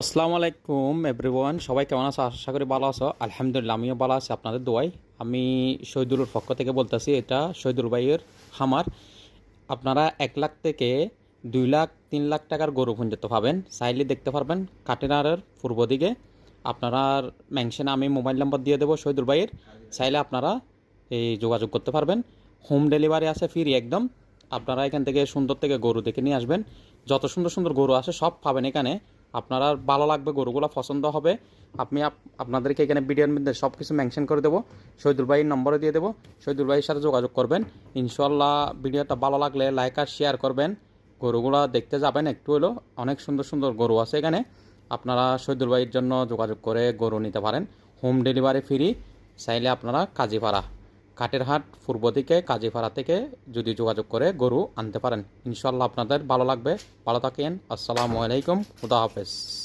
আসসালামু আলাইকুম এভরিওয়ান সবাই কেমন আছো? আশা করি ভালো আছো। আলহামদুলিল্লাহ, আমিও ভালো আছি, আপনাদের দোয়াই আমি শহীদুলের পক্ষ থেকে বলতেছি, এটা শহীদুল ভাইয়ের খামার। আপনারা এক লাখ থেকে দুই লাখ, তিন লাখ টাকার গরু পর্যন্ত পাবেন। চাইলে দেখতে পারবেন কাটেনারের পূর্ব দিকে। আপনারা মেনশনে আমি মোবাইল নাম্বার দিয়ে দেবো শহীদুল ভাইয়ের। চাইলে আপনারা এই যোগাযোগ করতে পারবেন। হোম ডেলিভারি আছে ফ্রি একদম। আপনারা এখান থেকে সুন্দর থেকে গরু দেখে নিয়ে আসবেন। যত সুন্দর সুন্দর গরু আছে সব পাবেন এখানে। আপনারা ভালো লাগবে, গরুগুলো পছন্দ হবে। আপনি আপ- আপনাদেরকে এখানে ভিডিওর মধ্যে সব কিছু মেনশন করে দেবো। শহীদুল ভাইয়ের নম্বরে দিয়ে দেবো। শহীদুল ভাইয়ের সাথে যোগাযোগ করবেন। ইনশাল্লাহ ভিডিওটা ভালো লাগলে লাইক আর শেয়ার করবেন। গরুগুলো দেখতে যাবেন একটু হলো অনেক সুন্দর সুন্দর গরু আছে এখানে। আপনারা শহীদুল ভাইয়ের জন্য যোগাযোগ করে গরু নিতে পারেন। হোম ডেলিভারি ফ্রি চাইলে আপনারা কাজীপাড়া। কাটেরহাট পূর্ব দিকে, কাজীপাড়া থেকে যদি যোগাযোগ করে গরু আনতে পারেন। ইনশাল্লাহ আপনাদের ভালো লাগবে। ভালো থাকেন। আসসালামু আলাইকুম। খুদা হাফেজ।